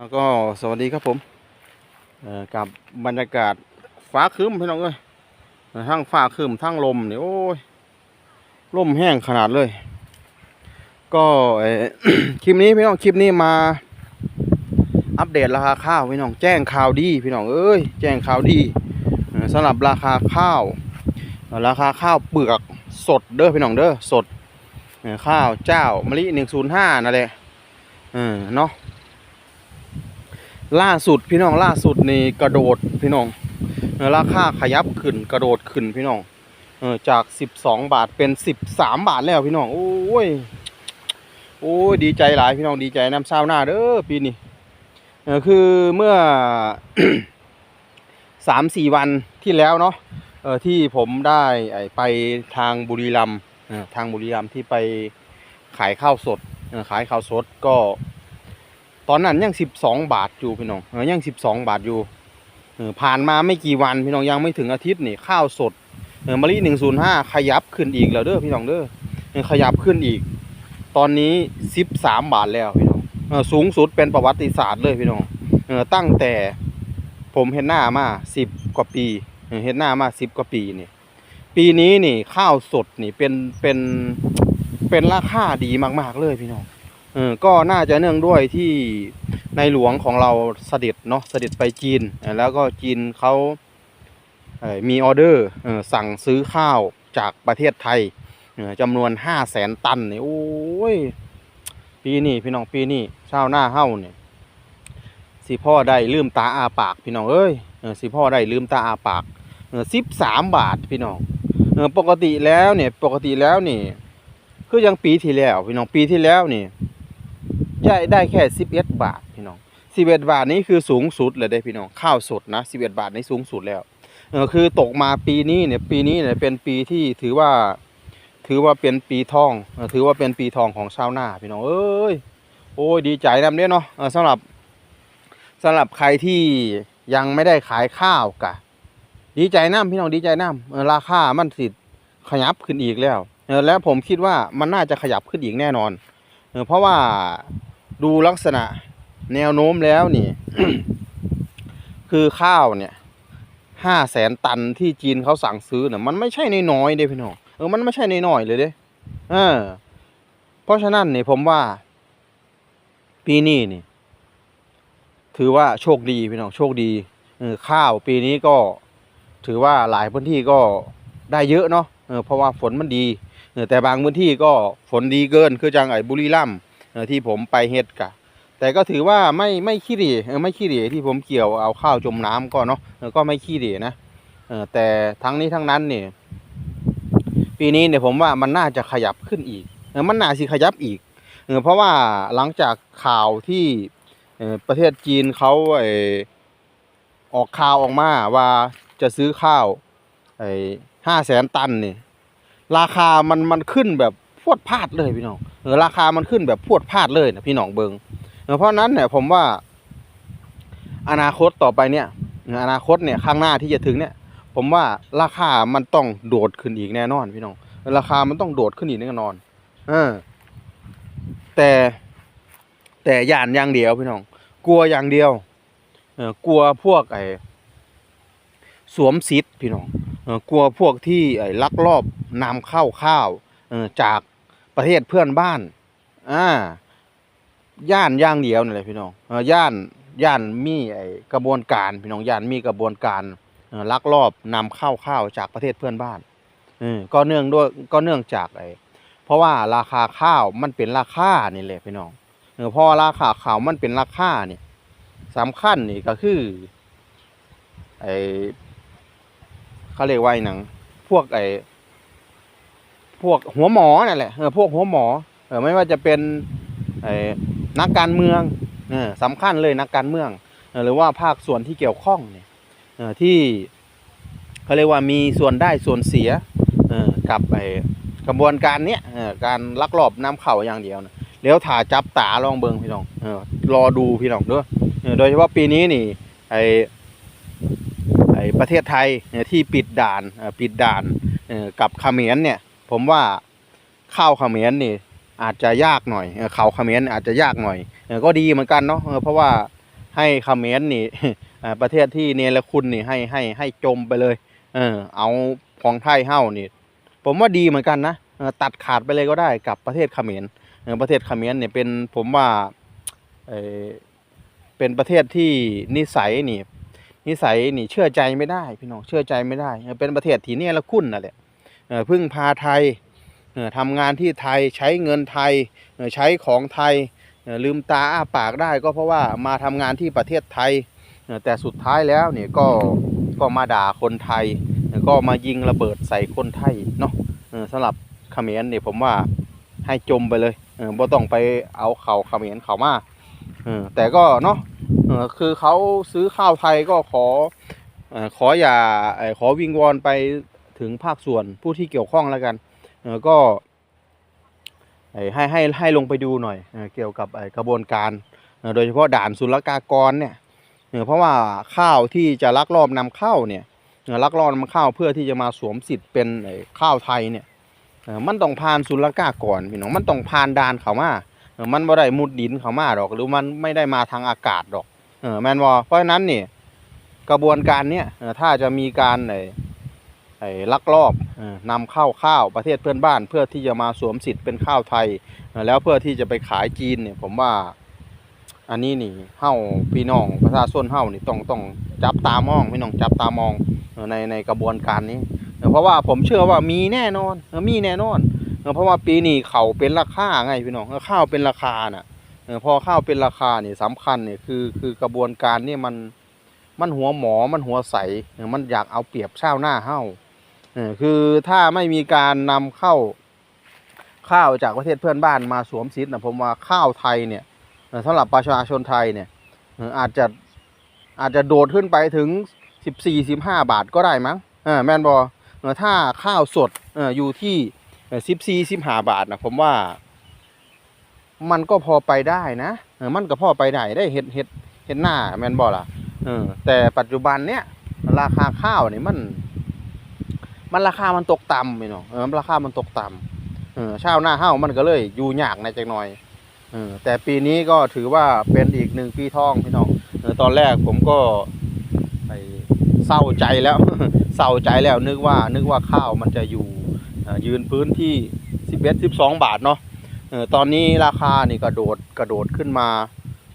แล้วก็สวัสดีครับผมกับบรรยากาศฟ้าครึ้มพี่น้องเอ้ยทั้งฟ้าครึ้มทั้งลมเนี่ยโอ้ยลมแห้งขนาดเลย ก็คลิปนี้พี่น้องคลิปนี้มา อัปเดตราคาข้าวพี่น้องแจ้งข่าวดีพี่น้องเอ้ยแจ้งข่าวดีสำหรับราคาข้าว ราคาข้าวเปลือกสดเด้อพี่น้องเด้อสดข้าวเจ้ามะลิหนึ่งศูนย์ห้านั่นแหละเออเนาะ ล่าสุดพี่น้องล่าสุดนี่กระโดดพี่น้องราคาขยับขึ้นกระโดดขึ้นพี่น้องเออจาก 12 บาทเป็น 13 บาทแล้วพี่น้อง โอ้ย โอ้ย ดีใจหลายพี่น้องดีใจน้ำเศร้าหน้าเด้อปีนี้เออคือเมื่อสามสี่วันที่แล้วเนาะเออที่ผมได้ไปทางบุรีรัมย์ทางบุรีรัมย์ที่ไปขายข้าวสดขายข้าวสดก็ ตอนนั้นยังสิบสองบาทอยู่พี่น้องเออยังสิบสองบาทอยู่เออผ่านมาไม่กี่วันพี่น้องยังไม่ถึงอาทิตย์นี่ข้าวสดเออมะลิหนึ่งศูนย์ห้าขยับขึ้นอีกแล้วเด้อพี่น้องเด้อเออขยับขึ้นอีก ตอนนี้สิบสามบาทแล้วพี่น้องเออสูงสุดเป็นประวัติศาสตร์เลยพี่น้องเออตั้งแต่ผมเห็นหน้ามาสิบกว่าปีเออเห็นหน้ามาสิบกว่าปีนี่ปีนี้นี่ข้าวสดนี่เป็นเป็นเป็นราคาดีมาก ๆ เลยพี่น้อง ออก็น่าจะเนื่องด้วยที่ในหลวงของเราเสด็จเนาะเสด็จไปจีน แล้วก็จีนเขามีออเดอร์สั่งซื้อข้าวจากประเทศไทยจำนวนห้าแสนตันเนี่ยโอ้ยปีนี้พี่น้องปีนี้ชาวหน้าเฮ้าเนี่ยสิพ่อได้ลืมตาอาปาก พี่น้องเอ้ยสิพ่อได้ลืมตาอาปากสิบสามบาทพี่น้องปกติแล้วเนี่ยปกติแล้วนี่คือยังปีที่แล้วพี่น้องปีที่แล้วนี่ ได้ได้แค่สิบเอ็ดบาทพี่น้องสิบเอ็ดบาทนี้คือสูงสุดเลยได้พี่น้องข้าวสดนะสิบเอ็ดบาทนี้สูงสุดแล้วเออคือตกมาปีนี้เนี่ยปีนี้เนี่ยเป็นปีที่ถือว่า ถือว่าเป็นปีทองถือว่าเป็นปีทองของชาวนาพี่น้องเอ้ยโอ้ยดีใจนำเด้เนาะสำหรับสำหรับใครที่ยังไม่ได้ขายข้าวกะ ดีใจน้ำพี่น้องดีใจน้ำราคามันสิขยับขึ้นอีกแล้วแล้วผมคิดว่ามันน่าจะขยับขึ้นอีกแน่นอนเพราะว่า ดูลักษณะแนวโน้มแล้วนี่ คือข้าวเนี่ยห้าแสนตันที่จีนเขาสั่งซื้อเนี่ยมันไม่ใช่นน้อยเด้พี่น้องเออมันไม่ใช่นน้อยเลยเด้เออเพราะฉะนั้นเนี่ยผมว่า ปีนี้นี่ ถือว่าโชคดีพี่น้องโชคดีเออข้าวปีนี้ก็ถือว่าหลายพื้นที่ก็ได้เยอะเนาะเออเพราะว่าฝนมันดีเออแต่บางพื้นที่ก็ฝนดีเกินคือจังไอ้บุรีรัมย์ ที่ผมไปเฮ็ดกะแต่ก็ถือว่าไม่ไม่ขี้เหร่เออไม่ขี้เหร่ที่ผมเกี่ยวเอาข้าวจมน้ำก็เนาะเออก็ไม่ขี้เหร่นะเออแต่ทั้งนี้ทั้งนั้นเนี่ยปีนี้เนี่ยผมว่ามันน่าจะขยับขึ้นอีกเออมันน่าสิขยับอีกเออเพราะว่าหลังจากข่าวที่เออประเทศจีนเขาอออกข่าวออกมาว่าจะซื้อข้าวไอห้าแสนตันเนี่ยราคามันมันขึ้นแบบพรวดพลาดเลยพี่น้อง ราคามันขึ้นแบบพวดพลาดเลยนะพี่น้องเบิงเพราะนั้นเนี่ยผมว่าอนาคตต่อไปเนี่ยอนาคตเนี่ยข้างหน้าที่จะถึงเนี่ย ผมว่าราคามันต้องโดดขึ้นอีกแน่นอนพี่น้องราคามันต้องโดดขึ้นอีกแน่นอน เออ แต่แต่ย่านอย่างเดียวพี่น้อง กลัวอย่างเดียว เออกลัวพวกไอ้สวมสิทธิ์พี่น้อง เอ่อกลัวพวกที่ไอ้ลักลอบนำเข้าข้าว เออจาก ประเทศเพื่อนบ้าน อ่า ย่านย่างเดียวนี่แหละพี่น้องย่านย่านมีไอกระบวนการพี่น้องย่านมีกระบวนการลักลอบนำเข้าข้าวจากประเทศเพื่อนบ้านออก็เนื่องด้วยก็เนื่องจากไอเพราะว่าราคาข้าวมันเป็นราคานี่แหละพี่น้องเออพราะราคาข้าวมันเป็นราคาเนี่ยสำคัญนี่ก็คือไอ้เขาเรียกว่าหนังพวกไอ้ พวกหัวหมอนั่นแหละเออพวกหัวหมอเออไม่ว่าจะเป็นไอ้นักการเมืองเออสำคัญเลยนักการเมืองเออหรือว่าภาคส่วนที่เกี่ยวข้องเนี่ยเออที่เขาเรียกว่ามีส่วนได้ส่วนเสียเออกับไอ้กระบวนการเนี้ยเออการลักลอบนำเข้าอย่างเดียวนะแล้วถ่าจับตาลองเบิงพี่น้องเออรอดูพี่น้องด้วยโดยเฉพาะปีนี้นี่ไอ้ไอ้ประเทศไทยที่ปิดด่านปิดด่านกับเขมรเนี่ย ผมว่าข้าวเขมรนี่อาจจะยากหน่อยเออเขาเขมรอาจจะยากหน่อยก็ดีเหมือนกันเนาะเพราะว่าให้เขมรนี่ประเทศที่เนรคุณนี่ให้ให้ให้จมไปเลย เออเอาของไทยเฮ้านี่ผมว่าดีเหมือนกันนะตัดขาดไปเลยก็ได้กับประเทศเขมรประเทศเขมรเนี่ยเป็นผมว่าเออเป็นประเทศที่นิสัยนี่นิสัยนี่เชื่อใจไม่ได้ พี่น้องเชื่อใจไม่ได้ เป็นประเทศที่เนี่ยละคุณนั่นแหละ พึ่งพาไทยทำงานที่ไทยใช้เงินไทยใช้ของไทยลืมตาอ้าปากได้ก็เพราะว่ามาทำงานที่ประเทศไทย แต่สุดท้ายแล้วเนี่ยก็ก็มาด่าคนไทย ก็มายิงระเบิดใส่คนไทยเนาะสำหรับเขมรเนี่ยผมว่าให้จมไปเลยเออบ่ต้องไปเอาเขาเขมรเขามาเออแต่ก็เนาะคือเขาซื้อข้าวไทยก็ขอขออย่าขอวิงวอนไป ถึงภาคส่วนผู้ที่เกี่ยวข้องแล้วกันก็ให้ให้ให้ลงไปดูหน่อยเอเกี่ยวกับกระบวนการ โดยเฉพาะด่านศุลกากรเนี่ยเพราะว่าข้าวที่จะลักลอบนำเข้าเนี่ยลักลอบนำเข้าเพื่อที่จะมาสวมสิทธิ์เป็นข้าวไทยเนี่ยมันต้องผ่านศุลกากรพี่น้องมันต้องผ่านด่านเขามามันบ่ได้มุดดินเขามาดอก หรือมันไม่ได้มาทางอากาศดอกเออแมนบ่เพราะฉะนั้นนี่กระบวนการเนี้ยถ้าจะมีการ ลักลอบนำเข้าข้าวประเทศเพื่อนบ้าน เพื่อที่จะมาสวมสิทธิ์เป็นข้าวไทย แล้วเพื่อที่จะไปขายจีนเนี่ยผมว่าอันนี้นี่เฮาพี่น้องประชาชนเฮานี่ต้องต้องจับตามองพี่น้องจับตามองในในกระบวนการนี้ เพราะว่าผมเชื่อว่ามีแน่นอนมีแน่นอน เพราะว่าปีนี้เขาเป็นราคาไงพี่น้องข้าวเป็นราคาน่ะพอข้าวเป็นราคาเนี่ยสำคัญเนี่ยคือคือกระบวนการนี่มันมันหัวหมอมันหัวใสมันอยากเอาเปรียบชาวหน้าเฮ้า คือถ้าไม่มีการนำเข้าข้าวจากประเทศเพื่อนบ้านมาสวมสิทธิ์นะผมว่าข้าวไทยเนี่ยสำหรับประชาชนไทยเนี่ยอาจจะอาจจะโดดขึ้นไปถึงสิบสี่สิบห้าบาทก็ได้มั้งแมนบอถ้าข้าวสดอยู่ที่สิบสี่สิบห้าบาทนะผมว่า มันก็พอไปได้นะมันก็พอไปได้ได้เห็ดเห็ดเห็ดหน้าแมนบอล่ะแต่ปัจจุบันเนี้ยราคาข้าวเนี่ยมัน มันราคามันตกต่ำพี่น้องเออราคามันตกต่ำเออชาวหน้าเฮ้ามันก็เลยอยู่ยากในจักหน่อยเออแต่ปีนี้ก็ถือว่าเป็นอีกหนึ่งปีทองพี่น้องเออตอนแรกผมก็ไปเศร้าใจแล้วเศร้าใจแล้วนึกว่านึกว่าข้าวมันจะอยู่ยืนพื้นที่11 12บสองบาทเนาะเออตอนนี้ราคานี่กระโดดกระโดดขึ้นมา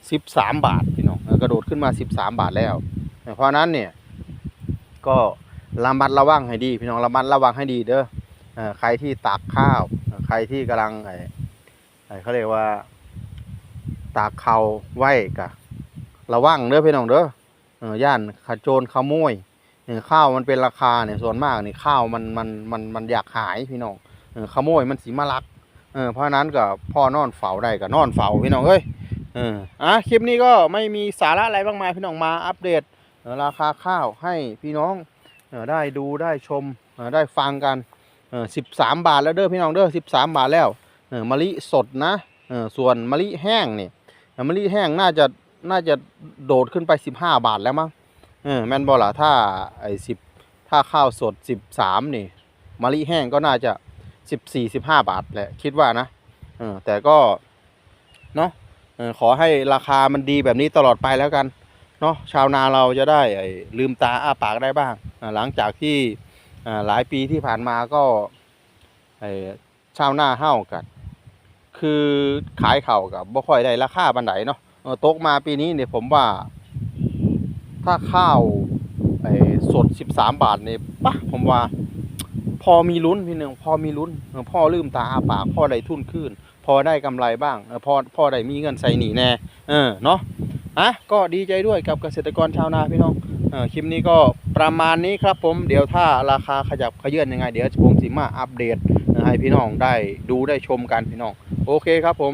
13บสามบาทพี่น้องกระโดดขึ้นมา13บสามบาทแล้ว เพราะนั้นเนี่ยก็ ระมัดระวังให้ดี พี่น้องระมัดระวังให้ดีเด้อใครที่ตากข้าว ใครที่กำลังไอ้ไอ้เขาเรียกว่า ตากเขาวไว้กะระวังเด้อพี่น้องเด้อย่านขโจรขโมยเออข้าวมันเป็นราคาเนี่ยส่วนมากนี่ข้าวมันมันมันมันอยากหายพี่น้องขโมยมันสีมาลักเพราะนั้นก็พ่อนอนเฝ้าได้ก็นอนเฝ้าพี่น้องเอ้ยอะคลิปนี้ก็ไม่มีสาระอะไรมากมายพี่น้องมาอัปเดตราคาข้าวให้พี่น้อง ได้ดูได้ชมได้ฟังกันสิบสามบาทแล้วเด้อพี่น้องเด้อสิบสามบาทแล้วมะลิสดนะส่วนมะลิแห้งเนี่ยมะลิแห้งน่าจะน่าจะโดดขึ้นไปสิบห้าบาทแล้วมั้งแมนบอล่ะถ้าไอ้สิบถ้าข้าวสดสิบสามนี่มะลิแห้งก็น่าจะสิบสี่สิบห้าบาทแหละคิดว่านะแต่ก็เนาะขอให้ราคามันดีแบบนี้ตลอดไปแล้วกันเนาะชาวนาเราจะได้ลืมตาอ้าปากได้บ้าง หลังจากที่หลายปีที่ผ่านมาก็ชาวนาเฮ้ากัน คือขายเข่ากับบ่ค่อยได้ราคาบันไดเนาะตกมาปีนี้เนี่ยผมว่า ถ้าข้าวสดสิบสามบาทเนี่ยปะผมว่า พอมีลุ้นพี่หนึ่งพอมีลุ้นพ่อลืมตาอาปากพ่อได้ทุนขึ้น พอได้กำไรบ้างพ่อพ่อได้มีเงินใส่หนีแน่เออเนาะอะก็ดีใจด้วยกับเกษตรกรชาวนาพี่น้อง คลิปนี้ก็ประมาณนี้ครับผมเดี๋ยวถ้าราคาขยับขยื่นยังไง เดี๋ยวผมสิมาอัปเดตให้พี่น้องได้ดูได้ชมกันพี่น้อง โอเคครับผม